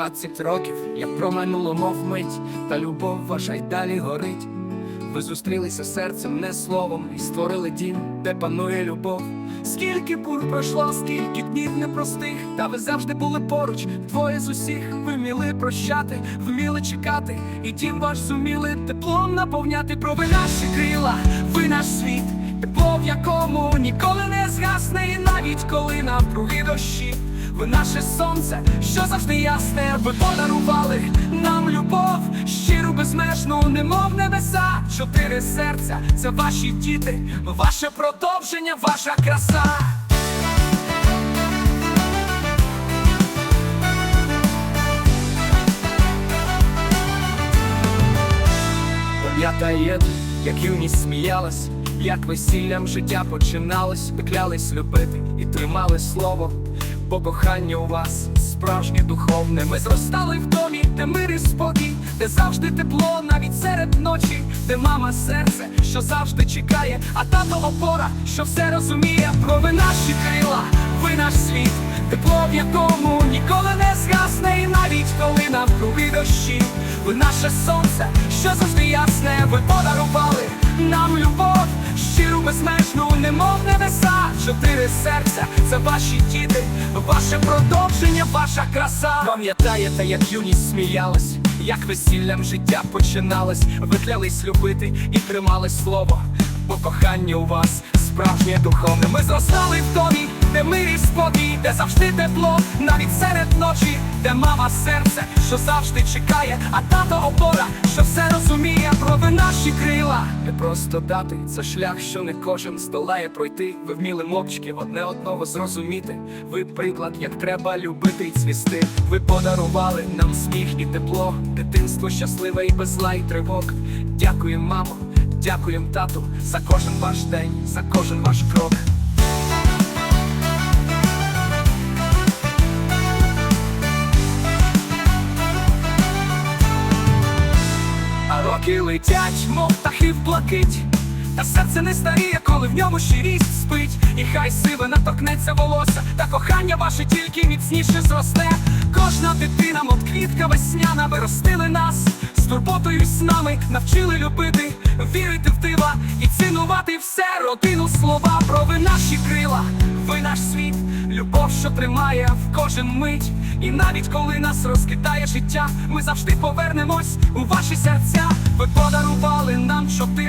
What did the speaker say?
двадцять років, як промайнуло мов мить, та любов ваша й далі горить. Ви зустрілися серцем, не словом, і створили дім, де панує любов. Скільки бур пройшло, скільки днів непростих, та ви завжди були поруч, двоє з усіх. Ви вміли прощати, вміли чекати, і дім ваш зуміли теплом наповняти. Про ви наші крила, ви наш світ, тепло в якому ніколи не згасне, і навіть коли навкруги дощі. Ви наше сонце, що завжди ясне, ви подарували нам любов, щиру безмежну, немов небеса. Чотири серця це ваші діти, ваше продовження, ваша краса. Пам'ятаєте, як юність сміялась, як весіллям життя починалось, ви клялись любити і тримали слово, бо кохання у вас справжнє духовне. Ми зростали в домі, де мир і спокій, де завжди тепло, навіть серед ночі, де мама серце, що завжди чекає, а тато опора, що все розуміє. Про ви наші крила, ви наш світ, тепло в якому ніколи не згасне, і навіть коли навкруги дощі, ви наше сонце, що завжди ясне, ви подарували чотири серця, це ваші діти, ваше продовження, ваша краса. Пам'ятаєте, як юність сміялась, як весіллям життя починалось, ви клялись любити і тримали слово, бо кохання у вас справжнє духовне. Ми зростали в домі, де мир і спокій, де завжди тепло, навіть серед ночі, де мама серце, що завжди чекає, а тато опора, що все розуміє, про ви наші Не просто дати, це шлях, що не кожен здолає пройти. Ви вміли мовчки одне одного зрозуміти. Ви приклад, як треба любити і цвісти. Ви подарували нам сміх і тепло, дитинство щасливе і без зла і тривог. Дякуємо, мамо, дякуємо тату за кожен ваш день, за кожен ваш крок. Роки летять, мов птахи в блакить. Та серце не старіє, коли в ньому щирість спить. І хай сиве наторкнеться волосся, та кохання ваше тільки міцніше зросте. Кожна дитина, мов квітка весняна, ви ростили нас з турботою з нами, навчили любити, вірити в дива і цінувати все, родину слова, про ви наші крила, ви наш світ, любов, що тримає в кожен мить. І навіть коли нас розкидає життя, ми завжди повернемось у ваші серця. Ви подарували нам чотири.